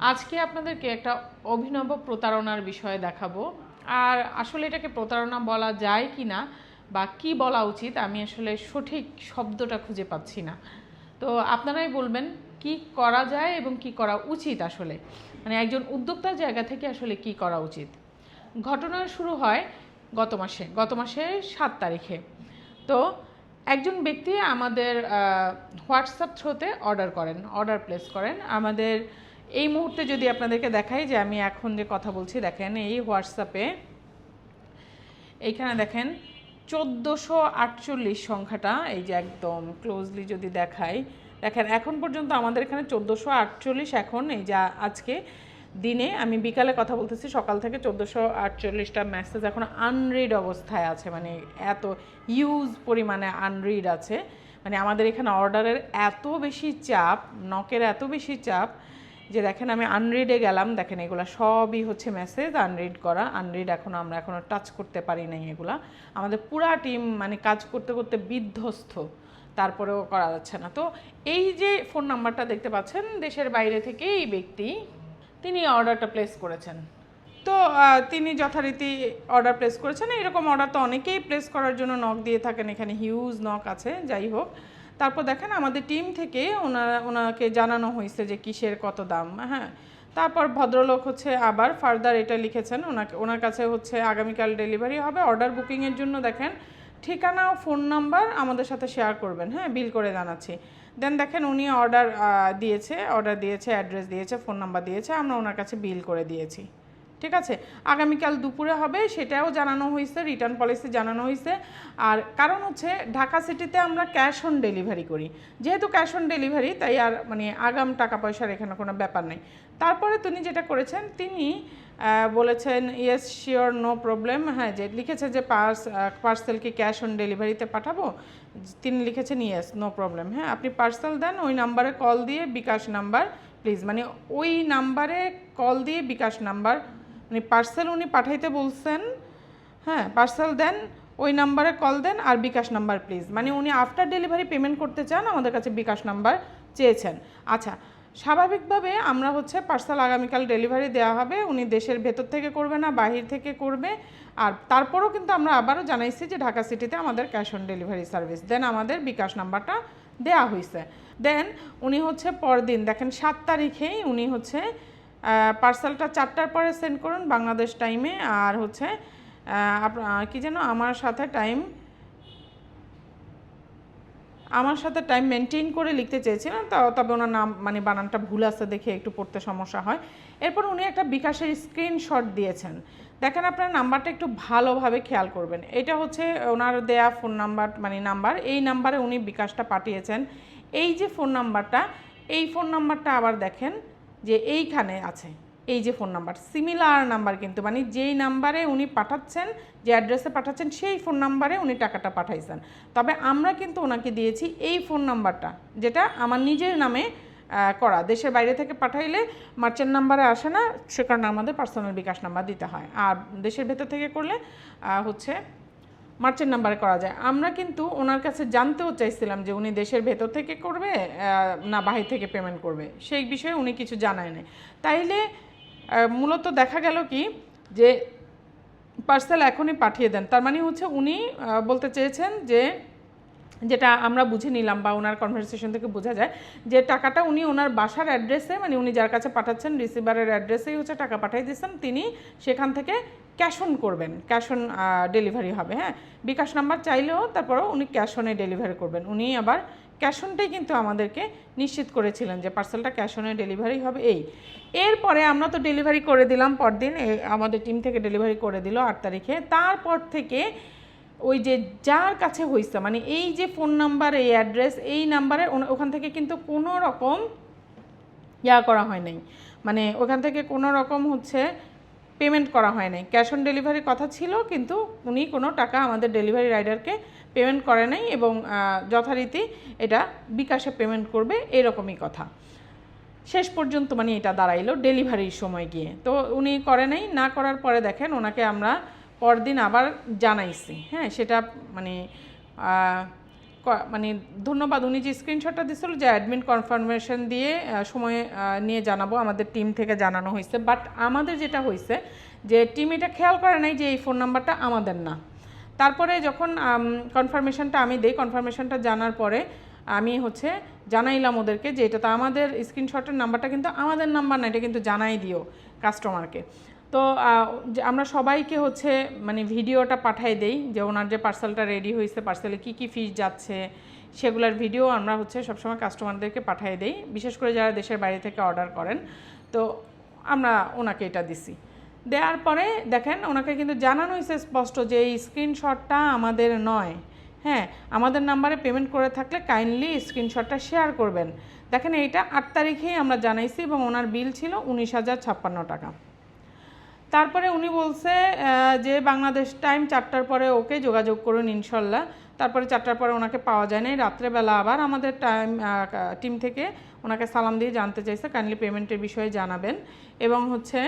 আজকে আপনাদেরকে একটা অভিনব প্রতারণার বিষয়ে দেখাবো। আর আসলে এটাকে প্রতারণা বলা যায় কি না বা কি বলা উচিত, আমি আসলে সঠিক শব্দটা খুঁজে পাচ্ছি না। তো আপনারাই বলবেন, কি করা যায় এবং কি করা উচিত আসলে? মানে একজন উদ্যোক্তার জায়গা থেকে আসলে কি করা উচিত? ঘটনা শুরু হয় গত মাসে গত মাসে সাত তারিখে। তো একজন ব্যক্তি আমাদের হোয়াটসঅ্যাপ থ্রোতে অর্ডার করেন, অর্ডার প্লেস করেন। আমাদের এই মুহূর্তে যদি আপনাদেরকে দেখাই যে আমি এখন যে কথা বলছি, দেখেন এই হোয়াটসঅ্যাপে এইখানে দেখেন চোদ্দোশো আটচল্লিশ সংখ্যাটা, এই যে একদম ক্লোজলি যদি দেখাই, দেখেন এখন পর্যন্ত আমাদের এখানে চোদ্দোশো আটচল্লিশ, এখন এই যা আজকে দিনে আমি বিকালে কথা বলতেছি, সকাল থেকে চোদ্দোশো আটচল্লিশটা মেসেজ এখন আনরিড অবস্থায় আছে মানে এত ইউজ পরিমাণে আনরিড আছে। মানে আমাদের এখানে অর্ডারের এত বেশি চাপ নকের এত বেশি চাপ যে দেখেন আমি আনরিডে গেলাম, দেখেন এগুলো সবই হচ্ছে মেসেজ আনরিড করা। আনরিড এখন আমরা এখনও টাচ করতে পারি নাই এগুলা। আমাদের পুরা টিম মানে কাজ করতে করতে বিধ্বস্ত। তারপরেও করা যাচ্ছে না। তো এই যে ফোন নাম্বারটা দেখতে পাচ্ছেন, দেশের বাইরে থেকে এই ব্যক্তি, তিনি অর্ডারটা প্লেস করেছেন। তো তিনি যথারীতি অর্ডার প্লেস করেছেন। এরকম অর্ডার তো অনেকেই প্লেস করার জন্য নক দিয়ে থাকেন। এখানে হিউজ নক আছে, যাই হোক। তারপর দেখেন আমাদের টিম থেকে ওনারা ওনাকে জানানো হয়েছে যে কিসের কত দাম হ্যাঁ। তারপর ভদ্রলোক হচ্ছে আবার ফার্দার এটা লিখেছেন, ওনাকে ওনার কাছে হচ্ছে আগামীকাল ডেলিভারি হবে। অর্ডার বুকিংয়ের জন্য দেখেন ঠিকানা ও ফোন নাম্বার আমাদের সাথে শেয়ার করবেন হ্যাঁ বিল করে জানাচ্ছি। দেন দেখেন উনি অর্ডার দিয়েছে অর্ডার দিয়েছে অ্যাড্রেস দিয়েছে ফোন নাম্বার দিয়েছে, আমরা ওনার কাছে বিল করে দিয়েছি। ঠিক আছে? আগামীকাল দুপুরে হবে, সেটাও জানানো হয়েছে রিটার্ন পলিসি জানানো হয়েছে। আর কারণ হচ্ছে, ঢাকা সিটিতে আমরা ক্যাশ অন ডেলিভারি করি। যেহেতু ক্যাশ অন ডেলিভারি তাই আর মানে আগাম টাকা পয়সার এখানে কোনো ব্যাপার নেই। তারপরে তিনি যেটা করেছেন, তিনি বলেছেন ইয়েস শিওর নো প্রবলেম হ্যাঁ যে লিখেছে যে পার্স পার্সেল কি ক্যাশ অন ডেলিভারিতে পাঠাবো? তিনি লিখেছেন ইয়েস নো প্রবলেম হ্যাঁ আপনি পার্সেল দেন, ওই নাম্বারে কল দিয়ে বিকাশ নাম্বার প্লিজ মানে ওই নাম্বারে কল দিয়ে বিকাশ নাম্বার মানে পার্সেল উনি পাঠাইতে বলছেন হ্যাঁ পার্সেল দেন, ওই নাম্বারে কল দেন আর বিকাশ নাম্বার প্লিজ মানে উনি আফটার ডেলিভারি পেমেন্ট করতে চান, আমাদের কাছে বিকাশ নাম্বার চেয়েছেন। আচ্ছা স্বাভাবিকভাবে আমরা হচ্ছে পার্সেল আগামীকাল ডেলিভারি দেওয়া হবে, উনি দেশের ভেতর থেকে করবে না, বাহির থেকে করবে। আর তারপরেও কিন্তু আমরা আবারও জানাইছি যে ঢাকা সিটিতে আমাদের ক্যাশ অন ডেলিভারি সার্ভিস দেন আমাদের বিকাশ নাম্বারটা দেয়া হয়েছে দেন উনি হচ্ছে পরদিন, দেখেন সাত তারিখেই উনি হচ্ছে পার্সেলটা চারটার পরে সেন্ড করুন বাংলাদেশ টাইমে আর হচ্ছে কি যেন আমার সাথে টাইম আমার সাথে টাইম মেনটেন করে লিখতে চেয়েছিলাম তা তবে ওনার নাম মানে বানানটা ভুল আছে দেখে একটু পড়তে সমস্যা হয়। এরপর উনি একটা বিকাশের স্ক্রিনশট দিয়েছেন। দেখেন আপনার নাম্বারটা একটু ভালোভাবে খেয়াল করবেন। এটা হচ্ছে ওনার দেয়া ফোন নাম্বার মানে নাম্বার। এই নাম্বারে উনি বিকাশটা পাঠিয়েছেন। এই যে ফোন নাম্বারটা এই ফোন নাম্বারটা আবার দেখেন। যে এইখানে আছে, এই যে ফোন নাম্বার সিমিলার নাম্বার কিন্তু মানে যেই নাম্বারে উনি পাঠাচ্ছেন, যে অ্যাড্রেসে পাঠাচ্ছেন, সেই ফোন নাম্বারে উনি টাকাটা পাঠাইছেন। তবে আমরা কিন্তু ওনাকে দিয়েছি এই ফোন নাম্বারটা যেটা আমার নিজের নামে করা। দেশের বাইরে থেকে পাঠাইলে মার্চেন্ট নাম্বারে আসে না, সে কারণে আমাদের পার্সোনাল বিকাশ নাম্বার দিতে হয়। আর দেশের ভেতর থেকে করলে হচ্ছে মার্চেন্ট নাম্বারে করা যায়। আমরা কিন্তু ওনার কাছে জানতেও চাইছিলাম যে উনি দেশের ভেতর থেকে করবে না বাহির থেকে পেমেন্ট করবে। সেই বিষয়ে উনি কিছু জানায় তাইলে মূলত দেখা গেল কি যে পার্সেল এখনই পাঠিয়ে দেন। তার মানে হচ্ছে উনি বলতে চেয়েছেন যে যেটা আমরা বুঝে নিলাম বা ওনার কনভারসেশন থেকে বোঝা যায়, যে টাকাটা উনি ওনার বাসার অ্যাড্রেসে মানে উনি যার কাছে পাঠাচ্ছেন রিসিভারের অ্যাড্রেসেই হচ্ছে টাকা পাঠিয়ে দিয়েছেন, তিনি সেখান থেকে ক্যাশ অন করবেন ক্যাশ অন ডেলিভারি হবে হ্যাঁ? বিকাশ নাম্বার চাইলেও তারপরেও উনি ক্যাশ অনে ডেলিভারি করবেন। উনি আবার ক্যাশ অনটাই কিন্তু আমাদেরকে নিশ্চিত করেছিলেন যে পার্সেলটা ক্যাশ অনে ডেলিভারি হবে এই। এরপরে আমরা তো ডেলিভারি করে দিলাম পরদিন আমাদের টিম থেকে ডেলিভারি করে দিল আট তারিখে। তারপর থেকে ওই যে যার কাছে হয়েছে মানে এই যে ফোন নাম্বার, এই অ্যাড্রেস, এই নাম্বারে ওখান থেকে কিন্তু কোনো রকম ইয়া করা হয় নাই। মানে ওখান থেকে কোনো রকম হচ্ছে পেমেন্ট করা হয় নাই। ক্যাশ অন ডেলিভারির কথা ছিল, কিন্তু উনি কোনো টাকা আমাদের ডেলিভারি রাইডারকে পেমেন্ট করে নাই এবং যথারীতি এটা বিকাশে পেমেন্ট করবে, এরকমই কথা। শেষ পর্যন্ত মানে এটা দাঁড়াইলো ডেলিভারির সময় গিয়ে। তো উনি করে নাই, না করার পরে দেখেন ওনাকে আমরা পরদিন আবার জানাইছি হ্যাঁ সেটা মানে মানে ধন্যবাদ, উনি যে স্ক্রিনশটটা দিছিল যে অ্যাডমিন কনফার্মেশন দিয়ে সময় নিয়ে জানাব, আমাদের টিম থেকে জানানো হয়েছে। বাট আমাদের যেটা হয়েছে, যে টিম এটা খেয়াল করে নাই যে এই ফোন নাম্বারটা আমাদের না। তারপরে যখন কনফার্মেশনটা আমি দেই কনফার্মেশনটা জানার পরে আমি হচ্ছে জানাইলাম ওদেরকে যে এটা তো আমাদের স্ক্রিনশটের নাম্বারটা কিন্তু আমাদের নাম্বার না, এটা কিন্তু জানাই দিও কাস্টমারকে তো আমরা সবাইকে হচ্ছে মানে ভিডিওটা পাঠাই দেই যে ওনার যে পার্সেলটা রেডি হয়েছে পার্সেলে কী কী ফিস যাচ্ছে, সেগুলোর ভিডিও আমরা হচ্ছে সবসময় কাস্টমারদেরকে পাঠাই দেই। বিশেষ করে যারা দেশের বাইরে থেকে অর্ডার করেন, তো আমরা ওনাকে এটা দিছি। দেওয়ার পরে দেখেন, ওনাকে কিন্তু জানানো হয়েছে স্পষ্ট যে এই স্ক্রিনশটটা আমাদের নয়। হ্যাঁ আমাদের নাম্বারে পেমেন্ট করে থাকলে কাইন্ডলি স্ক্রিনশটটা শেয়ার করবেন। দেখেন, এইটা আট তারিখেই আমরা জানাইছি এবং ওনার বিল ছিল উনিশ হাজার ছাপ্পান্ন টাকা। তারপরে উনি বলছে যে বাংলাদেশ টাইম চারটার পরে ওকে যোগাযোগ করুন ইনশাল্লাহ। তারপরে চারটার পরে ওনাকে পাওয়া যায় নাই রাত্রেবেলা আবার আমাদের টাইম টিম থেকে ওনাকে সালাম দিয়ে জানতে চাইছে। কাইন্ডলি পেমেন্টের বিষয়ে জানাবেন। এবং হচ্ছে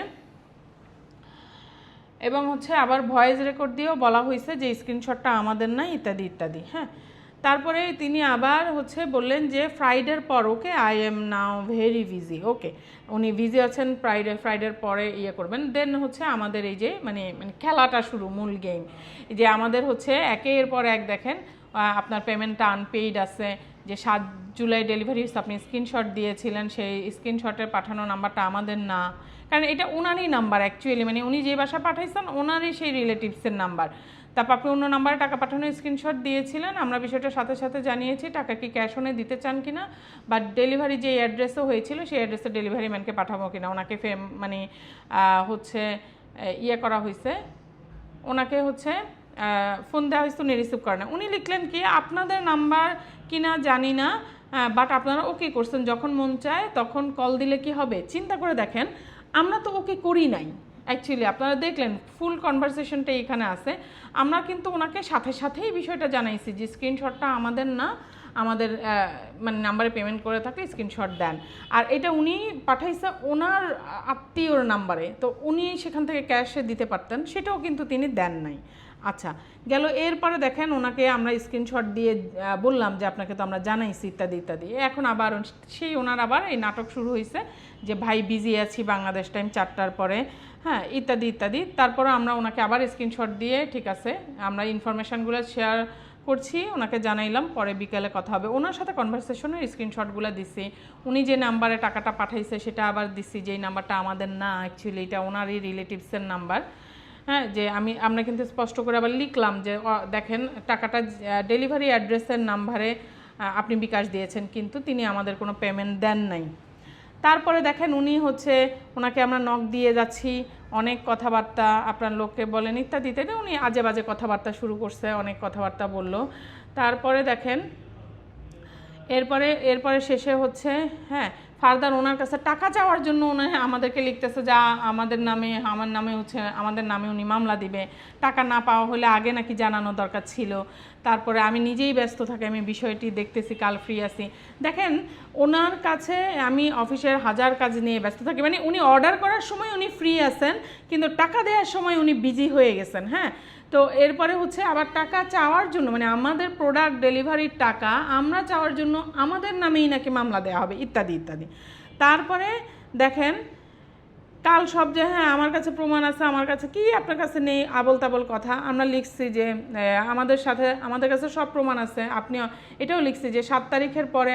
এবং হচ্ছে আবার ভয়েস রেকর্ড দিয়েও বলা হয়েছে যে স্ক্রিনশটটা আমাদের না ইত্যাদি ইত্যাদি। হ্যাঁ? তারপরে তিনি আবার হচ্ছে বললেন যে ফ্রাইডের পর okay I am now very busy okay উনি বিজি আছেন ফ্রাইডে ফ্রাইডের পরে ইয়ে করবেন। দেন হচ্ছে আমাদের এই যে মানে মানে খেলাটা শুরু, মূল গেম যে আমাদের হচ্ছে একের পর এক দেখেন আপনার পেমেন্টটা আনপেইড আছে, যে সাত জুলাই ডেলিভারি আপনি স্ক্রিনশট দিয়েছিলেন, সেই স্ক্রিনশটের পাঠানো নাম্বারটা আমাদের না। কারণ এটা ওনারই নাম্বার অ্যাকচুয়ালি মানে উনি যে বাসা পাঠাইছেন ওনারই সেই রিলেটিভসের নাম্বার তারপর আপনি অন্য নাম্বারে টাকা পাঠানোর স্ক্রিনশট দিয়েছিলেন, আমরা বিষয়টা সাথে সাথে জানিয়েছি, টাকা কি ক্যাশ অনে দিতে চান কিনা বা ডেলিভারি যে অ্যাড্রেসও হয়েছিল, সেই অ্যাড্রেসে ডেলিভারি ম্যানকে পাঠাবো কিনা, ওনাকে ফেম মানে হচ্ছে ইয়ে করা হয়েছে ওনাকে হচ্ছে ফোন দেওয়া হয়েছে উনি রিসিভ করে না উনি লিখলেন কি, আপনাদের নাম্বার কিনা জানি না বাট আপনারা ওকে করছেন, যখন মন চায় তখন কল দিলে কি হবে? চিন্তা করে দেখেন, আমরা তো ওকে করি নাই। অ্যাকচুয়ালি আপনারা দেখলেন ফুল কনভারসেশনটা এখানে আছে। আমরা কিন্তু ওনাকে সাথে সাথেই বিষয়টা জানাইছি যে স্ক্রিনশটটা আমাদের না, আমাদের মানে নাম্বারে পেমেন্ট করে থাকে স্ক্রিনশট দেন। আর এটা উনি পাঠাইছে ওনার আত্মীয়র নাম্বারে তো উনি সেখান থেকে ক্যাশে দিতে পারতেন, সেটাও কিন্তু তিনি দেন নাই। আচ্ছা গেল এরপরে দেখেন ওনাকে আমরা স্ক্রিনশট দিয়ে বললাম যে আপনাকে তো আমরা জানাইছি, ইত্যাদি ইত্যাদি। এখন আবার সেই ওনার আবার এই নাটক শুরু হয়েছে যে, ভাই বিজি আছি, বাংলাদেশ টাইম চারটার পরে। হ্যাঁ ইত্যাদি ইত্যাদি। তারপরে আমরা ওনাকে আবার স্ক্রিনশট দিয়ে, ঠিক আছে, আমরা ইনফরমেশানগুলো শেয়ার করছি, ওনাকে জানাইলাম, পরে বিকেলে কথা হবে। ওনার সাথে কনভারসেশনের স্ক্রিনশটগুলো দিছি। উনি যে নাম্বারে টাকাটা পাঠাইছে, সেটা আবার দিছি যে এই নাম্বারটা আমাদের না অ্যাকচুয়ালি এটা ওনারই রিলেটিভসের নাম্বার হ্যাঁ যে আমি, আমরা কিন্তু স্পষ্ট করে আবার লিখলাম যে দেখেন টাকাটা ডেলিভারি অ্যাড্রেসের নাম্বারে আপনি বিকাশ দিয়েছেন, কিন্তু তিনি আমাদের কোনো পেমেন্ট দেন নাই। তারপরে দেখেন উনি হচ্ছে, ওনাকে আমরা নখ দিয়ে যাচ্ছি, অনেক কথাবার্তা, আপনার লোককে বলেন ইত্যাদি ইত্যাদি উনি আজে বাজে কথাবার্তা শুরু করছে, অনেক কথাবার্তা বলল। তারপরে দেখেন, এরপরে এরপরে শেষে হচ্ছে হ্যাঁ ফার্দার ওনার কাছে টাকা চাওয়ার জন্য উনি আমাদেরকে লিখতেছে যা আমাদের নামে, আমার নামে হচ্ছে, আমাদের নামে উনি মামলা দিবে। টাকা না পাওয়া হলে আগে নাকি জানানো দরকার ছিল। তারপরে আমি নিজেই ব্যস্ত থাকি, আমি বিষয়টি দেখতেছি, কাল ফ্রি আছি। দেখেন, ওনার কাছে আমি অফিসের হাজার কাজ নিয়ে ব্যস্ত থাকি। মানে উনি অর্ডার করার সময় উনি ফ্রি আছেন, কিন্তু টাকা দেওয়ার সময় উনি বিজি হয়ে গেছেন হ্যাঁ? তো এরপরে হচ্ছে আবার টাকা চাওয়ার জন্য মানে আমাদের প্রোডাক্ট ডেলিভারির টাকা আমরা চাওয়ার জন্য আমাদের নামেই নাকি মামলা দেওয়া হবে, ইত্যাদি ইত্যাদি। তারপরে দেখেন, কাল সব যে হ্যাঁ আমার কাছে প্রমাণ আছে, আমার কাছে কি, আপনার কাছে নেই আবল তাবল কথা। আমরা লিখছি যে আমাদের সাথে, আমাদের কাছে সব প্রমাণ আছে। আপনি এটাও লিখছি যে, সাত তারিখের পরে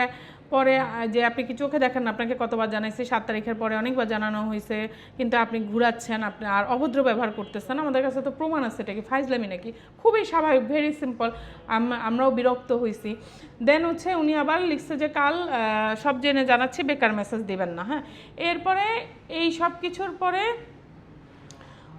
পরে যে আপনি কি চোখে দেখেন আপনাকে কতবার জানাইছি, সাত তারিখের পরে অনেকবার জানানো হয়েছে কিন্তু আপনি ঘুরাচ্ছেন, আপনি আর অভদ্র ব্যবহার করতেছেন, আমাদের কাছে তো প্রমাণ আছে, এটা কি ফাইজলামি নাকি? খুবই স্বাভাবিক ভেরি সিম্পল আমরাও বিরক্ত হয়েছি দেন হচ্ছে উনি আবার লিখছে যে, কাল সব জেনে জানাচ্ছি, বেকার মেসেজ দিবেন না। হ্যাঁ? এরপরে এই সব কিছুর পরে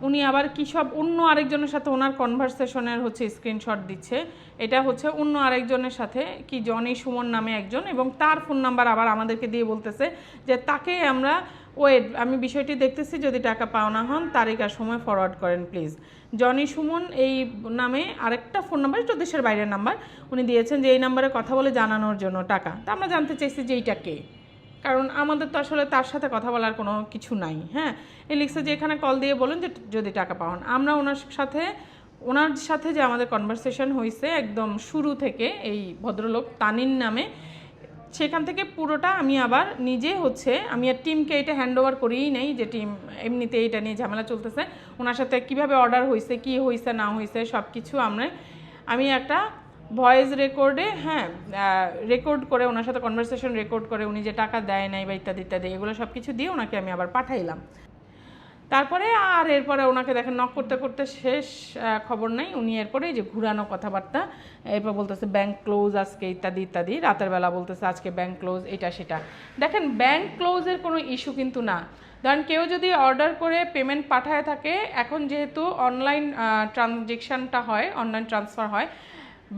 উনি আবার কি সব অন্য আরেকজনের সাথে ওনার কনভারসেশনের হচ্ছে স্ক্রিনশট দিচ্ছে। এটা হচ্ছে অন্য আরেকজনের সাথে কি জনি সুমন নামে একজন এবং তার ফোন নাম্বার আবার আমাদেরকে দিয়ে বলতেছে যে তাকে আমরা ওয়েট আমি বিষয়টি দেখতেছি, যদি টাকা পাওনা হন তারিখ আর সময় ফরওয়ার্ড করেন প্লিজ জনি সুমন এই নামে আরেকটা ফোন নাম্বার একটু দেশের বাইরের নাম্বার উনি দিয়েছেন যে এই নাম্বারে কথা বলে জানানোর জন্য টাকা। তা আমরা জানতে চাইছি যে এইটা কে? কারণ আমাদের তো আসলে তার সাথে কথা বলার কোনো কিছু নাই হ্যাঁ? লিখছে যে এখানে কল দিয়ে বলুন যে যদি টাকা পাওয়ান। আমরা ওনার সাথে ওনার সাথে যে আমাদের কনভারসেশন হয়েছে একদম শুরু থেকে এই ভদ্রলোক তানিন নামে, সেখান থেকে পুরোটা আমি আবার নিজে হচ্ছে, আমি আর টিমকে এটা হ্যান্ড ওভার করিই নেই যে টিম এমনিতে এটা নিয়ে ঝামেলা চলতেছে। ওনার সাথে কীভাবে অর্ডার হয়েছে কি হয়েছে না হয়েছে সব কিছু আমরা, আমি একটা ভয়েস রেকর্ডে হ্যাঁ রেকর্ড করে ওনার সাথে কনভারসেশন রেকর্ড করে উনি যে টাকা দেয় নাই বা ইত্যাদি ইত্যাদি, এগুলো সব কিছু দিয়ে ওনাকে আমি আবার পাঠাইলাম। তারপরে আর এরপরে ওনাকে দেখেন নক করতে করতে শেষ খবর নাই। উনি এরপরে যে ঘুরানো কথাবার্তা, এরপর বলতেছে ব্যাংক ক্লোজ আজকে, ইত্যাদি ইত্যাদি। রাতের বেলা বলতেছে, আজকে ব্যাংক ক্লোজ এটা, সেটা। দেখেন ব্যাংক ক্লোজের কোনো ইস্যু কিন্তু না। ধরেন কেউ যদি অর্ডার করে পেমেন্ট পাঠায় থাকে, এখন যেহেতু অনলাইন ট্রানজেকশনটা হয় অনলাইন ট্রান্সফার হয়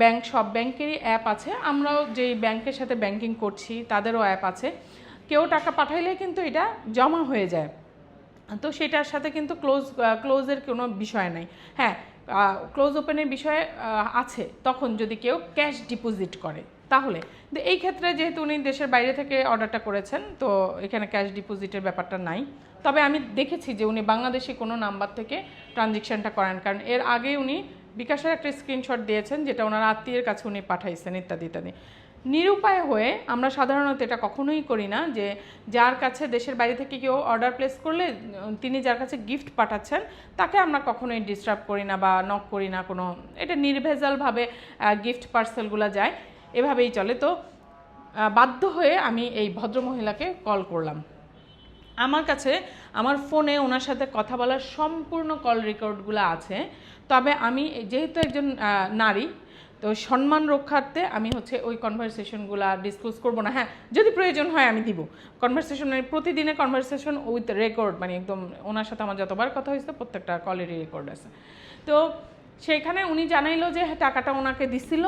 ব্যাংক, সব ব্যাংকেরই অ্যাপ আছে। আমরাও যেই ব্যাংকের সাথে ব্যাংকিং করছি, তাদেরও অ্যাপ আছে। কেউ টাকা পাঠাইলে কিন্তু এটা জমা হয়ে যায়। তো সেটার সাথে কিন্তু ক্লোজ ক্লোজের কোনো বিষয় নাই। হ্যাঁ ক্লোজ ওপেনের বিষয় আছে। তখন যদি কেউ ক্যাশ ডিপোজিট করে, তাহলে। এই ক্ষেত্রে যেহেতু উনি দেশের বাইরে থেকে অর্ডারটা করেছেন, তো এখানে ক্যাশ ডিপোজিটের ব্যাপারটা নাই। তবে আমি দেখেছি যে উনি বাংলাদেশি কোনো নাম্বার থেকে ট্রানজেকশনটা করেন। কারণ এর আগে উনি বিকাশের একটা স্ক্রিনশট দিয়েছেন, যেটা ওনার আত্মীয়ের কাছে উনি পাঠাইছেন, ইত্যাদি ইত্যাদি। নিরুপায় হয়ে আমরা সাধারণত এটা কখনোই করি না যে যার কাছে দেশের বাইরে থেকে কেউ অর্ডার প্লেস করলে, তিনি যার কাছে গিফট পাঠাচ্ছেন, তাকে আমরা কখনোই ডিস্টার্ব করি না বা নক করি না কোনো, এটা নির্ভেজালভাবে গিফট পার্সেলগুলো যায়, এভাবেই চলে। তো বাধ্য হয়ে আমি এই ভদ্রমহিলাকে কল করলাম। আমার কাছে, আমার ফোনে ওনার সাথে কথা বলার সম্পূর্ণ কল রেকর্ডগুলো আছে। তবে আমি যেহেতু একজন নারী তো সম্মান রক্ষার্থে আমি হচ্ছে ওই কনভারসেশনগুলো ডিসক্লোজ করব না। হ্যাঁ যদি প্রয়োজন হয় আমি দিব। কনভারসেশন মানে প্রতিদিনের কনভারসেশন উইথ রেকর্ড মানে একদম ওনার সাথে আমার যতবার কথা হয়েছে প্রত্যেকটা কলেরই রেকর্ড আছে। তো সেখানে উনি জানাইলো যে হ্যাঁ, টাকাটা ওনাকে দিছিল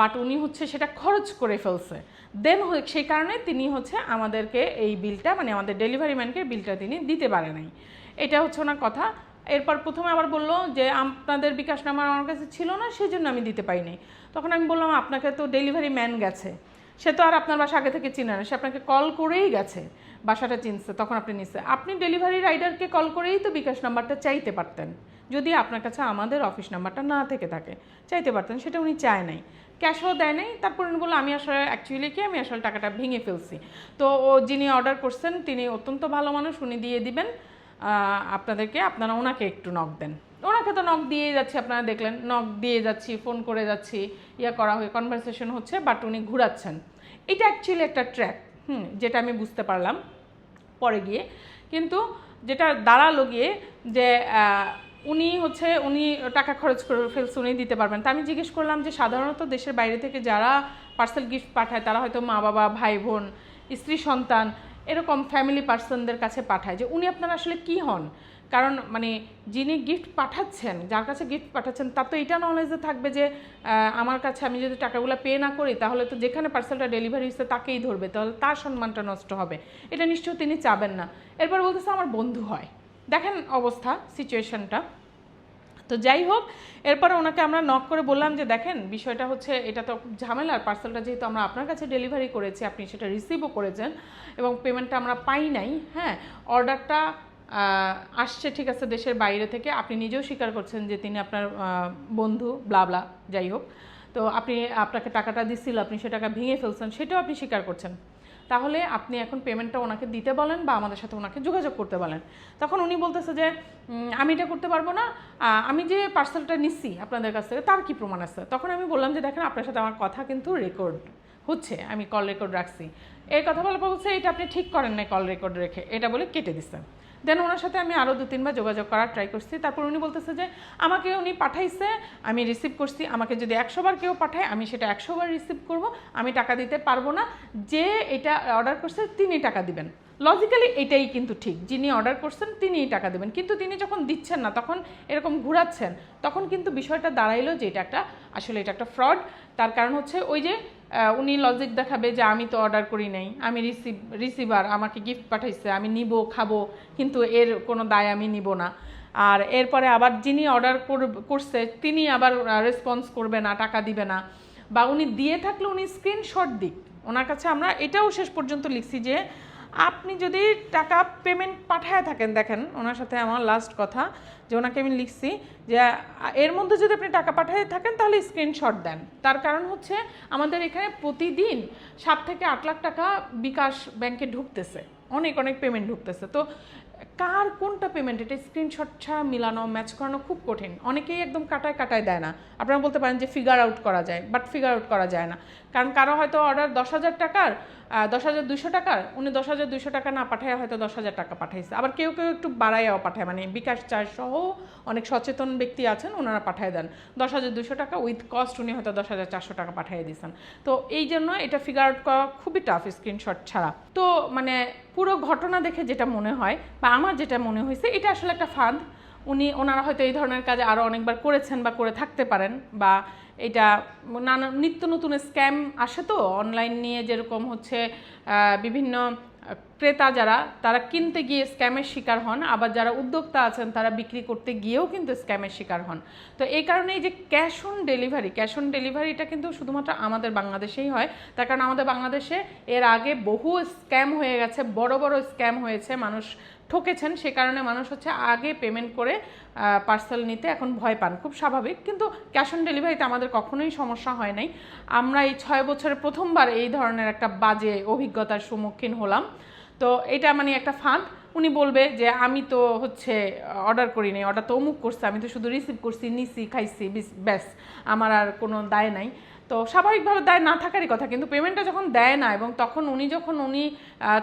বাট উনি হচ্ছে সেটা খরচ করে ফেলছে। দেন সেই কারণে তিনি হচ্ছে আমাদেরকে এই বিলটা মানে আমাদের ডেলিভারি ম্যানকে বিলটা তিনি দিতে পারে নাই। এটা হচ্ছে ওনার কথা। এরপর প্রথমে আবার বলল যে, আপনাদের বিকাশ নাম্বার আমার কাছে ছিল না সেই জন্য আমি দিতে পাইনি তখন আমি বললাম, আপনাকে তো ডেলিভারি ম্যান গেছে। সে তো আর আপনার বাসা আগে থেকে চিনে না। সে আপনাকে কল করেই গেছে, বাসাটা চিনছে, তখন আপনি নিচ্ছে আপনি ডেলিভারি রাইডারকে কল করেই তো বিকাশ নাম্বারটা চাইতে পারতেন। যদি আপনার কাছে আমাদের অফিস নাম্বারটা না থেকে থাকে, চাইতে পারতেন, সেটা উনি চায় নাই। ক্যাশও দেয় নাই। তারপর উনি বলল, আমি আসলে অ্যাকচুয়ালি কি? আমি আসলে টাকাটা ভেঙে ফেলছি। তো ও যিনি অর্ডার করছেন, তিনি অত্যন্ত ভালো মানুষ, উনি দিয়ে দিবেন। আপনাদেরকে আপনারা ওনাকে একটু নক দেন। ওনাকে তো নক দিয়ে যাচ্ছি, আপনারা দেখলেন নক দিয়ে যাচ্ছি ফোন করে যাচ্ছি, ইয়া করা হয়ে কনভারসেশন হচ্ছে বাট উনি ঘুরাচ্ছেন। এটা অ্যাকচুয়ালি একটা ট্র্যাক হুম, যেটা আমি বুঝতে পারলাম পরে গিয়ে। কিন্তু যেটা দাঁড়াল গিয়ে যে উনি হচ্ছে, উনি টাকা খরচ করে ফেলছে, উনি দিতে পারবেন। তা আমি জিজ্ঞেস করলাম যে, সাধারণত দেশের বাইরে থেকে যারা পার্সেল গিফট পাঠায়, তারা হয়তো মা বাবা ভাই বোন স্ত্রী সন্তান এরকম ফ্যামিলি পার্সনদের কাছে পাঠায় যে উনি আপনারা আসলে কি হন? কারণ মানে যিনি গিফট পাঠাচ্ছেন, যার কাছে গিফট পাঠাচ্ছেন, তার তো এটা নলেজে থাকবে যে আমার কাছে আমি যদি টাকাগুলো পে না করি, তাহলে তো যেখানে পার্সেলটা ডেলিভারি হচ্ছে তাকেই ধরবে, তাহলে তার সম্মানটা নষ্ট হবে। এটা নিশ্চয়ই তিনি চাবেন না। এরপর বলতেছে, আমার বন্ধু হয়। দেখেন অবস্থা সিচুয়েশনটা তো যাই হোক, এরপরে ওনাকে আমরা নক করে বললাম যে, দেখেন, বিষয়টা হচ্ছে এটা তো ঝামেলার পার্সেলটা যেহেতু আমরা আপনার কাছে ডেলিভারি করেছি, আপনি সেটা রিসিভও করেছেন এবং পেমেন্টটা আমরা পাই নাই হ্যাঁ অর্ডারটা আসছে ঠিক আছে দেশের বাইরে থেকে, আপনি নিজেও স্বীকার করছেন যে তিনি আপনার বন্ধু ব্লাবলা যাই হোক। তো আপনি আপনাকে টাকাটা দিচ্ছিল আপনি সে টাকা ভেঙে ফেলছেন, সেটাও আপনি স্বীকার করছেন। তাহলে আপনি এখন পেমেন্টটা ওনাকে দিতে বলেন বা আমাদের সাথে ওনাকে যোগাযোগ করতে বলেন। তখন উনি বলতেছে যে আমি এটা করতে পারব না। আমি যে পার্সেলটা নিচ্ছি আপনাদের কাছ থেকে, তার কি প্রমাণ আছে? তখন আমি বললাম যে, দেখেন, আপনার সাথে আমার কথা কিন্তু রেকর্ড হচ্ছে। আমি কল রেকর্ড রাখছি। এর কথা বলার পর বলছে, এটা আপনি ঠিক করেন না কল রেকর্ড রেখে। এটা বলে কেটে দিচ্ছেন দেন ওনার সাথে আমি আরও দু তিনবার যোগাযোগ করার ট্রাই করছি। তারপর উনি বলতেছে যে, আমাকে উনি পাঠাইছে, আমি রিসিভ করছি। আমাকে যদি একশো বার কেউ পাঠায়, আমি সেটা একশো বার রিসিভ করব। আমি টাকা দিতে পারব না। যে এটা অর্ডার করছে, তিনি টাকা দিবেন। লজিক্যালি এটাই কিন্তু ঠিক। যিনি অর্ডার করছেন, তিনিই টাকা দেবেন। কিন্তু তিনি যখন দিচ্ছেন না, তখন এরকম ঘুরাচ্ছেন, তখন কিন্তু বিষয়টা দাঁড়াইলো যে এটা একটা, আসলে এটা একটা ফ্রড তার কারণ হচ্ছে ওই যে উনি লজিক দেখাবে যে আমি তো অর্ডার করি নাই। আমি রিসিভ রিসিভার আমাকে গিফট পাঠাইছে, আমি নিব, খাব, কিন্তু এর কোনো দায় আমি নিব না। আর এরপরে আবার যিনি অর্ডার করছে, তিনি আবার রেসপন্স করবে না, টাকা দিবে না। বা উনি দিয়ে থাকলে উনি স্ক্রিনশট দিক। ওনার কাছে আমরা এটাও শেষ পর্যন্ত লিখছি যে আপনি যদি টাকা পেমেন্ট পাঠায় থাকেন, দেখেন, ওনার সাথে আমার লাস্ট কথা, যে ওনাকে আমি লিখছি যে, এর মধ্যে যদি আপনি টাকা পাঠিয়ে থাকেন, তাহলে স্ক্রিনশট দেন। তার কারণ হচ্ছে, আমাদের এখানে প্রতিদিন সাত থেকে আট লাখ টাকা বিকাশ ব্যাংকে ঢুকতেছে। অনেক অনেক পেমেন্ট ঢুকতেছে। তো কার কোনটা পেমেন্ট এটা স্ক্রিনশট ছাড়া মিলানো ম্যাচ করানো খুব কঠিন। অনেকেই একদম কাটায় কাটায় দেয় না। আপনারা বলতে পারেন যে ফিগার আউট করা যায় বাট ফিগার আউট করা যায় না। কারণ কারও হয়তো অর্ডার দশ হাজার টাকার দশ হাজার দুশো টাকার? উনি দশ হাজার দুশো টাকা না পাঠায় হয়তো দশ হাজার টাকা পাঠাইছে। আবার কেউ কেউ একটু বাড়াইয়াও পাঠায়। মানে বিকাশ চার্জ সহ অনেক সচেতন ব্যক্তি আছেন, ওনারা পাঠিয়ে দেন। দশ হাজার দুশো টাকা উইথ কস্ট উনি হয়তো দশ হাজার চারশো টাকা পাঠিয়ে দিয়েছেন তো এই জন্য এটা ফিগার আউট করা খুবই টাফ স্ক্রিনশট ছাড়া। তো মানে পুরো ঘটনা দেখে যেটা মনে হয়, বা আমার যেটা মনে হয়েছে, এটা আসলে একটা ফাঁদ। উনি, ওনারা হয়তো এই ধরনের কাজ আরও অনেকবার করেছেন বা করে থাকতে পারেন, বা এটা নানা, নিত্য নতুন স্ক্যাম আসে তো অনলাইন নিয়ে যেরকম হচ্ছে বিভিন্ন ক্রেতা যারা, তারা কিনতে গিয়ে স্ক্যামের শিকার হন, আবার যারা উদ্যোক্তা আছেন তারা বিক্রি করতে গিয়েও কিন্তু স্ক্যামের শিকার হন। তো এই কারণে এই যে cash on delivery, cash on ডেলিভারিটা কিন্তু শুধুমাত্র আমাদের বাংলাদেশেই হয়, তার কারণ আমাদের বাংলাদেশে এর আগে বহু স্ক্যাম হয়ে গেছে, বড় বড় স্ক্যাম হয়েছে, মানুষ ঠকেছেন, সে কারণে মানুষ হচ্ছে আগে পেমেন্ট করে পার্সেল নিতে এখন ভয় পান। খুব স্বাভাবিক। কিন্তু ক্যাশ অন ডেলিভারিতে আমাদের কখনোই সমস্যা হয় নাই। আমরা এই ছয় বছরে প্রথমবার এই ধরনের একটা বাজে অভিজ্ঞতার সম্মুখীন হলাম। তো এটা মানে একটা ফাঁদ। উনি বলবে যে, আমি তো হচ্ছে অর্ডার করি নাই অর্ডার তো অমুক করছে, আমি তো শুধু রিসিভ করছি, নিছি, খাইছি ব্যাস, আমার আর কোনো দায় নাই। তো স্বাভাবিকভাবে দায় না থাকারই কথা, কিন্তু পেমেন্টটা যখন দেয় না এবং তখন উনি যখন উনি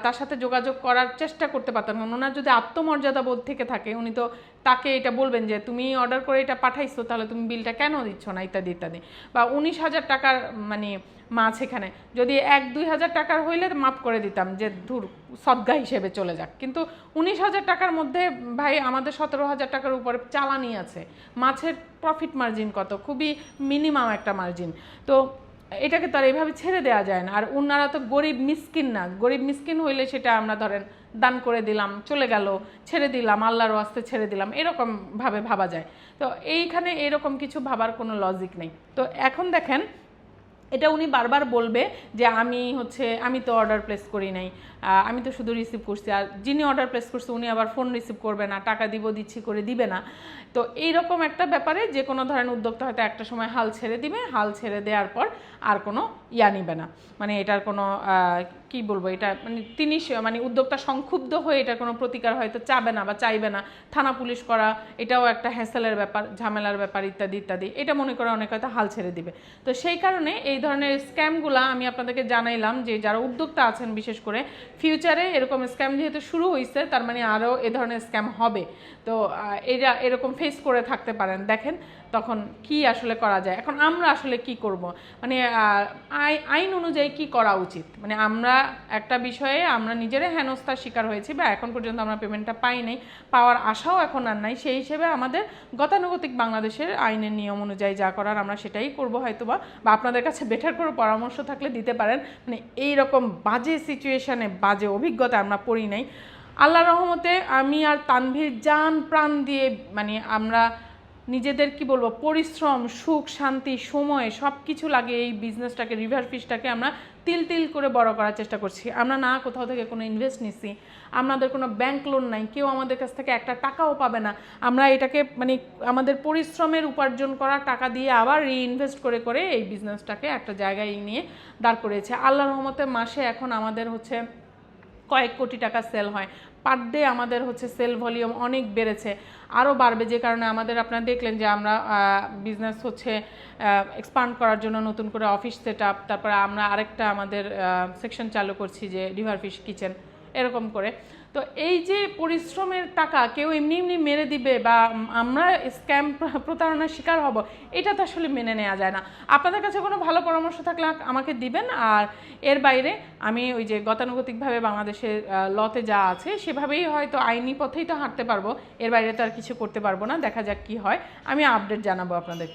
তার সাথে যোগাযোগ করার চেষ্টা করতে পারতেন ওনার যদি আত্মমর্যাদা বোধ থেকে থাকে, উনি তো তাকে এটা বলবেন যে তুমি অর্ডার করে এটা পাঠাইছো, তাহলে তুমি বিলটা কেন দিচ্ছ না, ইত্যাদি ইত্যাদি। বা উনিশ হাজার টাকার মানে মাছ এখানে। যদি এক, দুই হাজার টাকার হইলে মাফ করে দিতাম যে, ধুর, সদ্গা হিসেবে চলে যাক। কিন্তু উনিশ হাজার টাকার মধ্যে, ভাই, আমাদের সতেরো হাজার টাকার উপরে চালানি আছে। মাছের প্রফিট মার্জিন কত? খুবই মিনিমাম একটা মার্জিন তো এটাকে তো আর এইভাবে ছেড়ে দেওয়া যায় না। আর ওনারা তো গরিব মিসকিন না। গরিব মিসকিন হইলে সেটা আমরা ধরেন দান করে দিলাম, চলে গেল, ছেড়ে দিলাম, আল্লাহর আস্তে ছেড়ে দিলাম এরকমভাবে ভাবা যায়। তো এইখানে এরকম কিছু ভাবার কোনো লজিক নেই। তো এখন দেখেন এটা উনি বারবার বলবে যে আমি হচ্ছে, আমি তো অর্ডার প্লেস করি নাই। আমি তো শুধু রিসিভ করছি। আর যিনি অর্ডার প্লেস করছে, উনি আবার ফোন রিসিভ করবে না, টাকা দিব, দিচ্ছি করে দিবে না। তো এইরকম একটা ব্যাপারে যে কোনো ধরনের উদ্যোক্তা হয়তো একটা সময় হাল ছেড়ে দিবে। হাল ছেড়ে দেওয়ার পর আর কোনো ইয়া নিবে না। মানে এটার কোনো কি বলব এটা? মানে তিনি মানে উদ্যোক্তা সংক্ষুব্ধ হয়ে এটার কোনো প্রতিকার হয়তো চাবে না বা চাইবে না। থানা পুলিশ করা, এটাও একটা হ্যাসেলের ব্যাপার, ঝামেলার ব্যাপার ইত্যাদি ইত্যাদি। এটা মনে করে অনেক হয়তো হাল ছেড়ে দিবে। তো সেই কারণে এই ধরনের স্ক্যামগুলো আমি আপনাদেরকে জানাইলাম যে যারা উদ্যোক্তা আছেন বিশেষ করে, ফিউচারে এরকম স্ক্যাম যেহেতু শুরু হয়েছে তার মানে আরও এ ধরনের স্ক্যাম হবে। তো এরা এরকম ফেস করে থাকতে পারেন। দেখেন তখন কি আসলে করা যায়? এখন আমরা আসলে কি করব? মানে আই- আইন অনুযায়ী কি করা উচিত? মানে আমরা একটা বিষয়ে আমরা নিজেরাই হেনস্থার শিকার হয়েছি বা এখন পর্যন্ত আমরা পেমেন্টটা পাই নাই, পাওয়ার আশাও এখন আর নাই, সেই হিসেবে আমাদের গতানুগতিক বাংলাদেশের আইনের নিয়ম অনুযায়ী যা করার আমরা সেটাই করব হয়তো বা আপনাদের কাছে বেটার করে পরামর্শ থাকলে দিতে পারেন। মানে এই রকম বাজে সিচুয়েশানে বাজে অভিজ্ঞতা আমরা পড়ি নাই। আল্লাহ রহমতে আমি আর তানভীর জান প্রাণ দিয়ে মানে আমরা নিজেদের কি বলব, পরিশ্রম, সুখ, শান্তি, সময় সব কিছু লাগে এই বিজনেসটাকে রিভার ফিশটাকে আমরা তিল তিল করে বড় করার চেষ্টা করছি। আমরা না কোথাও থেকে কোনো ইনভেস্ট নিছি, আমাদের কোনো ব্যাংক লোন নাই, কেউ আমাদের কাছ থেকে একটা টাকাও পাবে না। আমরা এটাকে মানে আমাদের পরিশ্রমের উপার্জন করা টাকা দিয়ে আবার রিইনভেস্ট করে করে এই বিজনেসটাকে একটা জায়গায় নিয়ে দাঁড় করিয়েছে। আল্লাহ রহমতে মাসে এখন আমাদের হচ্ছে কয়েক কোটি টাকা সেল হয়। পার ডে আমাদের হচ্ছে সেল ভলিউম অনেক বেড়েছে। আরও বাড়বে যে কারণে আমাদের আপনারা দেখলেন যে আমরা বিজনেস হচ্ছে এক্সপান্ড করার জন্য নতুন করে অফিস সেট আপ তারপরে আমরা আরেকটা আমাদের সেকশন চালু করছি যে রিভার ফিশ কিচেন এরকম করে। তো এই যে পরিশ্রমের টাকা কেউ এমনি এমনি মেরে দিবে বা আমরা স্ক্যাম প্রতারণার শিকার হব, এটা তো আসলে মেনে নেওয়া যায় না। আপনাদের কাছে কোনো ভালো পরামর্শ থাকলে আমাকে দিবেন, আর এর বাইরে আমি ওই যে গতানুগতিকভাবে বাংলাদেশের লতে যা আছে সেভাবেই হয়তো আইনি পথেই তো হাঁটতে পারব, এর বাইরে তো আর কিছু করতে পারব না, দেখা যাক কি হয়। আমি আপডেট জানাব আপনাদেরকে।